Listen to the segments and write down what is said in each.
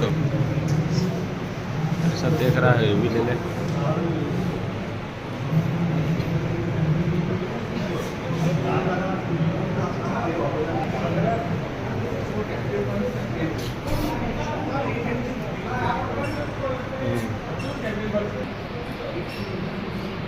तो? ऐसा देख रहा है ये भी ले ले।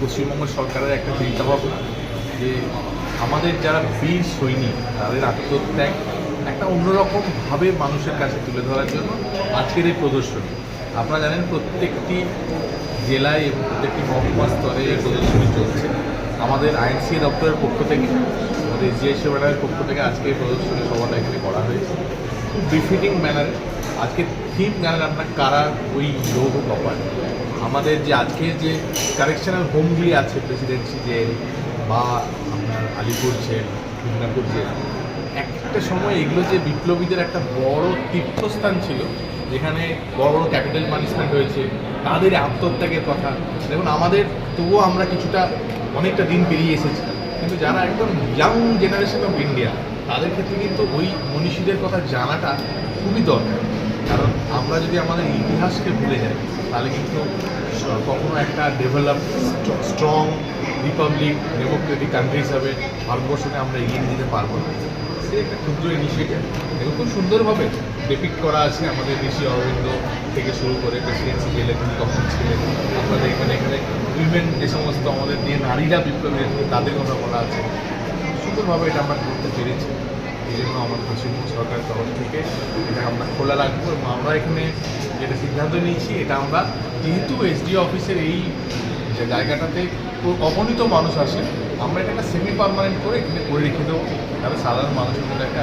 পশ্চিমবঙ্গ সরকারের একটা চিন্তাভাবনা যে আমাদের যারা বীর সৈনিক, তাদের আত্মত্যাগ একটা অন্যরকমভাবে মানুষের কাছে তুলে ধরার জন্য আজকের এই প্রদর্শনী। আপনারা জানেন প্রত্যেকটি জেলায় এবং প্রত্যেকটি মহকুমা স্তরে এই প্রদর্শনী চলছে। আমাদের আইনসি দপ্তরের পক্ষ থেকে, আমাদের এসজিআই সেবাটার পক্ষ থেকে আজকে এই প্রদর্শনী সভাটা এখানে করা হয়েছে। খুব বিফিটিং ম্যানারে আজকে থিম জানেন আপনার কারা, ওই লৌহ কপাল। আমাদের যে আজকে যে কারেকশনাল হোমগুলি আছে প্রেসিডেন্সি জেল বা আপনার আলিপুর জেল মিদনাপুর জেল একটা সময় এগুলো যে বিপ্লবীদের একটা বড় তীর্থস্থান ছিল, যেখানে বড় বড় ক্যাপিটাল পানিশমেন্ট হয়েছে, তাদের আত্মত্যাগের কথা। দেখুন, আমাদের তবুও আমরা কিছুটা, অনেকটা দিন পেরিয়ে এসেছি। কিন্তু যারা একদম ইয়াং জেনারেশন অফ ইন্ডিয়া তাদের ক্ষেত্রে কিন্তু ওই মনীষীদের কথা জানাটা খুবই দরকার। কারণ আমরা যদি আমাদের ইতিহাসকে ভুলে যাই, তাহলে কিন্তু কখনো একটা develop strong republic democratic country হিসাবে ভারতবর্ষকে আমরা এগিয়ে নিয়ে যেতে পারব না। এটা একটা ক্ষুদ্র ইনিশিয়েটিভ এগুলো খুব সুন্দরভাবে ডেপিক্ট করা আছে আমাদের ঋষি অরবিন্দ থেকে শুরু করে প্রেসিডেন্সি জেলে তিনি কখন ছিলেন। আমাদের এখানে এখানে উইমেন যে সমস্ত আমাদের যে নারীরা বিপ্লবী তাদের কথা বলা আছে। সুন্দরভাবে এটা আমরা করতে পেরেছি। এই জন্য আমার পশ্চিমবঙ্গ সরকারের তরফ থেকে এটা আমরা খোলা রাখব এবং আমরা এখানে যেটা সিদ্ধান্ত নিয়েছি, এটা আমরা যেহেতু এসডি অফিসের এই যে জায়গাটাতে অগণিত মানুষ আসে, আমরা এটা একটা সেমি পারমানেন্ট করে এখানে করে রেখে দেবো। তাহলে সাধারণ মানুষের মধ্যে একটা